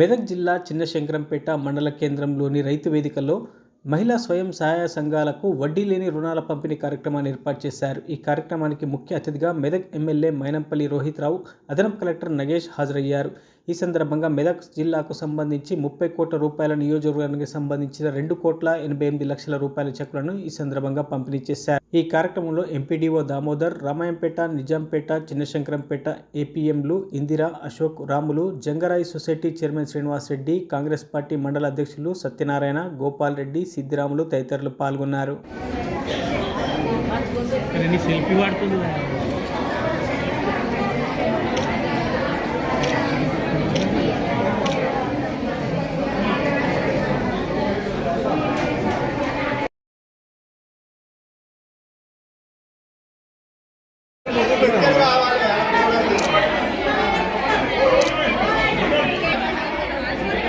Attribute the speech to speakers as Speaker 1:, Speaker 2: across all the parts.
Speaker 1: మెదక్ జిల్లా చిన్నశంకరంపేట మండల కేంద్రంలోని రైతు వేదికలో మహిళా స్వయం సహాయ సంఘాలకు వడ్డీ లేని రుణాల పంపిణీ కార్యక్రమాన్ని ఏర్పాటు చేశారు. ఈ కార్యక్రమానికి ముఖ్య అతిథిగా మెదక్ ఎమ్మెల్యే మైనంపల్లి రోహిత్ రావు అదనపు కలెక్టర్ నగేష్ హాజరయ్యారు. ఈ సందర్భంగా మెదక్ జిల్లాకు సంబంధించి ముప్పై కోట్ల రూపాయల నియోజకవర్గానికి సంబంధించిన రెండు కోట్ల ఎనభై ఎనిమిది లక్షల రూపాయల చెక్కులను ఈ సందర్భంగా పంపిణీ చేశారు. ఈ కార్యక్రమంలో MPDO Damodar Ramayampet Nizampet Chinnashankarampet ఏపీఎంలు Indira Ashok Ramulu Jangarai society chairman Srinivas Reddy Congress party మండల అధ్యక్షులు సత్యనారాయణ గోపాల్ రెడ్డి సిద్దిరాములు తదితరులు పాల్గొన్నారు.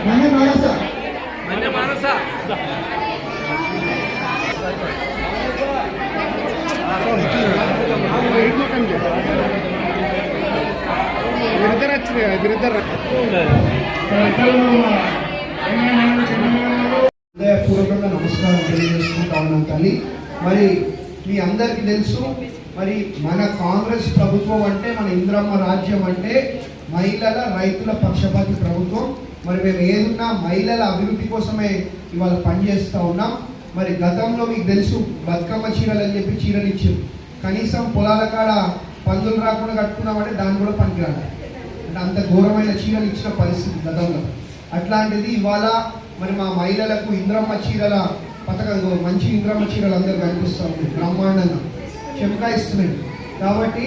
Speaker 2: మన్య మానస
Speaker 3: వీరిద్దరు వచ్చినాయి వీరిద్దరు హృదయపూర్వకంగా నమస్కారం తెలియజేసుకుంటా ఉన్నాం తల్లి. మరి మీ అందరికీ తెలుసు మరి మన కాంగ్రెస్ ప్రభుత్వం అంటే మన ఇంద్రమ్మ రాజ్యం అంటే మహిళల రైతుల పక్షపాతి ప్రభుత్వం. మరి మేము ఏదున్నా మహిళల అభివృద్ధి కోసమే ఇవాళ పనిచేస్తూ ఉన్నాం. మరి గతంలో మీకు తెలుసు బతుకమ్మ చీరలు అని చెప్పి చీరలు ఇచ్చారు. కనీసం పొలాల కాడ పందులు రాకుండా కట్టుకున్నామంటే దాన్ని కూడా పనికిరాలి అంటే అంత ఘోరమైన చీరలు ఇచ్చిన పరిస్థితి గతంలో. అట్లాంటిది ఇవాళ మరి మా మహిళలకు ఇంద్రమ్మ చీరల పథకం మంచి ఇంద్రమ్మ చీరలు అందరూ కనిపిస్తూ ఉంది బ్రహ్మాండంగా. చెమకాయిస్తున్నాయి కాబట్టి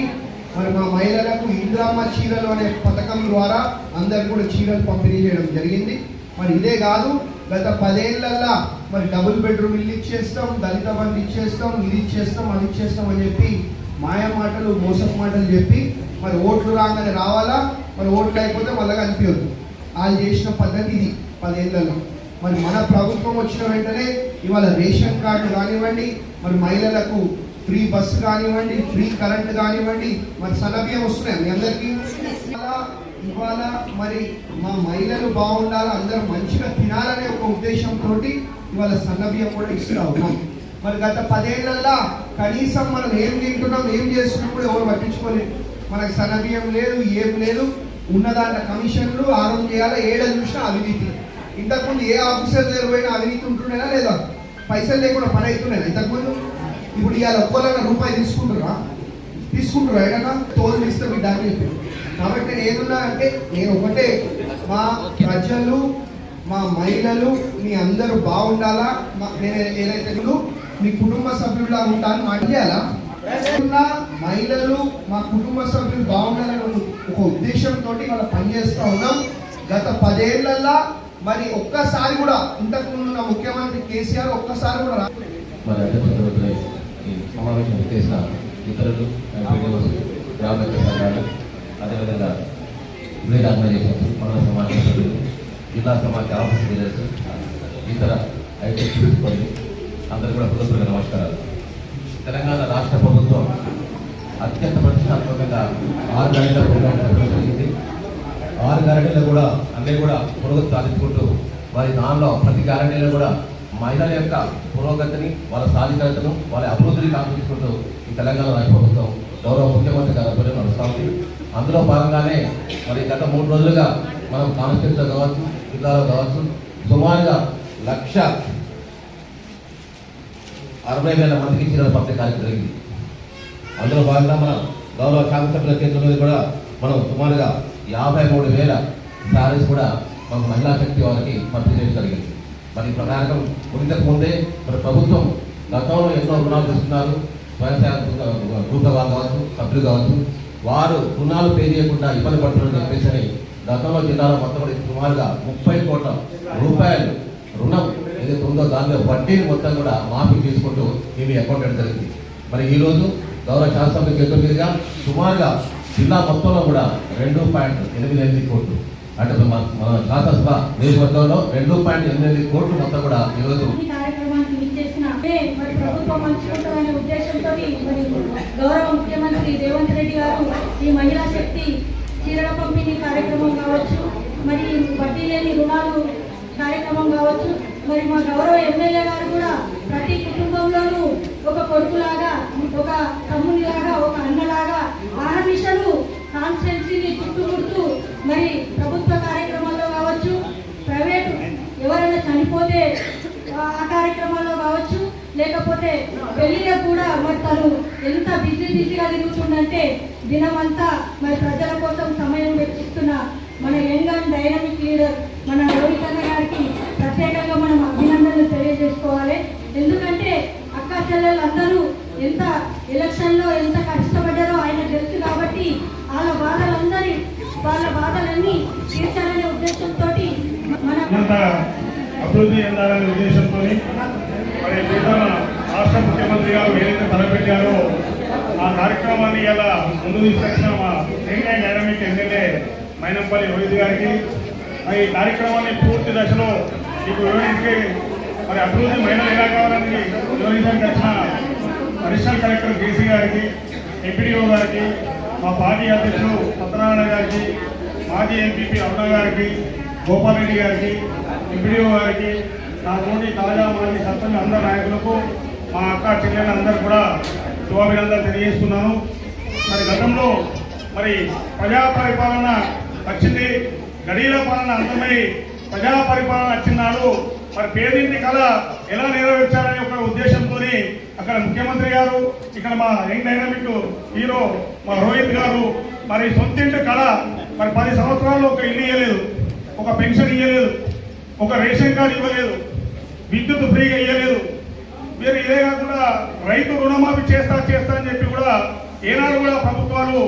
Speaker 3: మరి మా మహిళలకు ఇంద్రమ్మ చీరలు అనే పథకం ద్వారా అందరు కూడా చీరలు పంపిణీ చేయడం జరిగింది. మరి ఇదే కాదు గత పదేళ్ళల్లా మరి డబుల్ బెడ్రూమ్ ఇల్లు ఇచ్చేస్తాం దళిత బంధు ఇచ్చేస్తాం ఇది ఇచ్చేస్తాం అది ఇచ్చేస్తాం అని చెప్పి మాయ మాటలు మోసం మాటలు చెప్పి మరి ఓట్లు రాగానే రావాలా? మరి ఓట్లు అయిపోతే మళ్ళీ కనిపించద్దు వాళ్ళు చేసిన పద్ధతి ఇది పదేళ్ళలో. మరి మన ప్రభుత్వం వచ్చిన వెంటనే ఇవాళ రేషన్ కార్డు కానివ్వండి మరి మహిళలకు ఫ్రీ బస్సు కానివ్వండి ఫ్రీ కరెంట్ కానివ్వండి మరి సలభ్యం వస్తున్నాయి. మీ అందరికీ? ఇవాళ మరి మా మహిళలు బాగుండాలి అందరూ మంచిగా తినాలనే ఒక ఉద్దేశంతో ఇవాళ సన్నబియ్యం కూడా ఇస్తూ ఉన్నాం మరి గత పదేళ్ళలో కనీసం మనం ఏం తింటున్నాం ఏం చేస్తున్నాం కూడా ఎవరు పట్టించుకోలేదు. మనకు సన్నబియ్యం లేదు ఏం లేదు. ఉన్నదాంట్లో కమిషన్లు ఆరం చేయాలి? ఏడ చూసినా అవినీతి. ఇంతకుముందు ఏ ఆఫీసర్ దగ్గర పోయినా అవినీతి ఉంటుండేనా లేదా? పైసలు లేకుండా పని అవుతున్నాయి ఇంతకుముందు ఇప్పుడు ఇవాళ ఒక్కలన్న రూపాయి తీసుకుంటున్నా? తీసుకుంటున్నా. ఏదన్నా తోలు ఇస్తే మీ దాన్ని చెప్పి. కాబట్టి నేను ఏదున్నా అంటే నేను ఒకటే. మా ప్రజలు మా మహిళలు మీ అందరూ బాగుండాలా? మా నేను ఏదైతే మీ కుటుంబ సభ్యులా ఉంటాను మాట్లాడాలా మహిళలు మా కుటుంబ సభ్యులు బాగుండాలని ఒక- ఉద్దేశంతో మనం పనిచేస్తూ ఉన్నాం. గత పదేళ్ళలో మరి ఒక్కసారి కూడా ఇంతకు ముందు ఉన్న ముఖ్యమంత్రి కేసీఆర్ ఒక్కసారి కూడా రా-
Speaker 4: మరి సమావేశం చేసిన ఇతరులు ఎంపీడీఓస్ గ్రామ సంఘాలు అదేవిధంగా విలేజ్ ఆర్గనైజేషన్స్ మండల సమాజ సభ్యులు జిల్లా సమాజ ఆఫీస్ లీడర్స్ ఇతర ఐటీ సిబ్బంది అందరూ కూడా హృదయపూర్వక నమస్కారాలు. తెలంగాణ రాష్ట్ర ప్రభుత్వం అత్యంత ప్రతిష్టాత్మకంగా ఆరు గంటల ప్రోగ్రాం జరపడం ఆరు గ్యారంటీలో కూడా అన్నీ కూడా పురోగతి సాధించుకుంటూ వారి దానిలో ప్రతి గ్యారంటీలో కూడా మహిళల యొక్క పురోగతిని వాళ్ళ సాధికారతను వాళ్ళ అభివృద్ధిని కాపాడుకుంటూ ఈ తెలంగాణ రాష్ట్ర ప్రభుత్వం గౌరవ ముఖ్యమంత్రి గారి నడుస్తూ ఉంది. అందులో భాగంగానే మరి గత మూడు రోజులుగా మనం కాన్స్టిట్యూన్సీలో కావచ్చు జిల్లాలో కావచ్చు సుమారుగా లక్ష అరవై వేల మందికి చీరల పంపిణీ కార్యక్రమం జరిగింది. అందులో భాగంగా మన గౌరవ శాసనసభ్యుల కేంద్రంలో కూడా మనం సుమారుగా యాభై మూడు వేల శారీస్ కూడా మన మహిళా శక్తి వారికి పంపిణీ చేయడం జరిగింది. మరి ఈ ప్రకారం ఇంతకు ముందే మరి ప్రభుత్వం గతంలో ఎన్నో రుణాలు తీసుకున్నారు. స్వయం సేవ గ్రూప్ వాళ్ళు కావచ్చు సభ్యులు కావచ్చు వారు రుణాలు పే చేయకుండా ఇబ్బంది పడుతున్నారని చెప్పేసి గతంలో జిల్లాలో మొత్తం కూడా సుమారుగా ముప్పై కోట్ల రూపాయలు రుణం ఏదైతే ఉందో దానిలో వడ్డీని మొత్తం కూడా మాఫీ చేసుకుంటూ మేము అకౌంట్ జరిగింది. మరి ఈ రోజు గౌరవ శాసనసభ చేతుల మీదుగా సుమారుగా జిల్లా మొత్తంలో కూడా రెండు పాయింట్ ఎనిమిది ఎనిమిది కోట్లు అంటే మన మన శాసనసభ నియోజకవర్గంలో రెండు పాయింట్ ఎనిమిది కోట్లు మొత్తం కూడా ఈరోజు
Speaker 5: ఉద్దేశంతో మరి గౌరవ ముఖ్యమంత్రి రేవంత్ రెడ్డి గారు ఈ మహిళా శక్తి చీరల పంపిణీ కార్యక్రమం కావచ్చు మరి వడ్డీ లేని రుణాలు కార్యక్రమం కావచ్చు మరి మా గౌరవ ఎమ్మెల్యే గారు కూడా ప్రతి కుటుంబంలోనూ ఒక కొడుకులాగా ఒక తమ్మునిలాగా ఒక అన్నలాగా ఆహర్నిశలు కాన్స్టెన్సీని చుట్టుముడుతూ మరి ప్రభుత్వ కార్యక్రమాల్లో కావచ్చు ప్రైవేటు ఎవరైనా చనిపోతే ఆ ఆ కార్యక్రమాల్లో కావచ్చు లేకపోతే పెళ్ళిలో కూడా మరి తను ఎంత బిజీ బిజీగా తిరుగుతుందంటే దినమంతా మరి ప్రజల కోసం సమయం వెచ్చిస్తున్న మన యంగ్ అండ్ డైనమిక్ లీడర్ మన రోహితన్న గారికి ప్రత్యేకంగా మనం అభినందనలు తెలియజేసుకోవాలి. ఎందుకంటే అక్క చెల్లెలందరూ ఎంత ఎలక్షన్లో ఎంత కష్టపడ్డారో ఆయన తెలుసు కాబట్టి వాళ్ళ బాధలందరి వాళ్ళ బాధలన్నీ తీర్చాలనే ఉద్దేశంతో మన
Speaker 6: అభివృద్ధి చెందాలనే ఉద్దేశంతో మరి గారు ఏదైతే తలపెట్టారో ఆ కార్యక్రమాన్ని ఇలా ముందు తీసుకొచ్చిన మా తెలంగాణ డైనమిక్ ఎమ్మెల్యే మైనంపల్లి రోహిత్ గారికి మరి ఈ కార్యక్రమాన్ని పూర్తి దశలో మీకు వివరించి మరి అభివృద్ధి మహిళలు ఎలా కావాలని వివరించడానికి వచ్చిన అడిషనల్ కలెక్టర్ కేసీ గారికి ఎంపీడీఓ గారికి మా పార్టీ అధ్యక్షుడు సత్యనారాయణ గారికి మాజీ ఎంపీపీ అరుణ గారికి గోపాల్ రెడ్డి గారికి ఎంపీడీఓ గారికి నా తోటి తాజా మాజీ సర్పంచ్ అందరి నాయకులకు మా అక్క చెల్లెలు అందరూ కూడా శుభాభినందనలు తెలియజేస్తున్నాను. మరి గతంలో మరి ప్రజా పరిపాలన వచ్చింది గడియల పాలన అర్థమై ప్రజా పరిపాలన వచ్చినాడు మరి పేదింటి కళ ఎలా నెరవేర్చాలనే ఒక ఉద్దేశంతో అక్కడ ముఖ్యమంత్రి గారు ఇక్కడ మా యంగ్ డైనమిక్ హీరో మా రోహిత్ గారు మరి సొంతింటి కళ మరి పది సంవత్సరాల్లో ఒక ఇల్లు ఇవ్వలేదు ఒక పెన్షన్ ఇవ్వలేదు ఒక రేషన్ కార్డు ఇవ్వలేదు విద్యుత్ ఫ్రీగా ఇవ్వలేదు మీరు ఇదే కాకుండా రైతు రుణమాఫీ చేస్తా చేస్తా అని చెప్పి కూడా ఏనాడు కూడా ప్రభుత్వాలు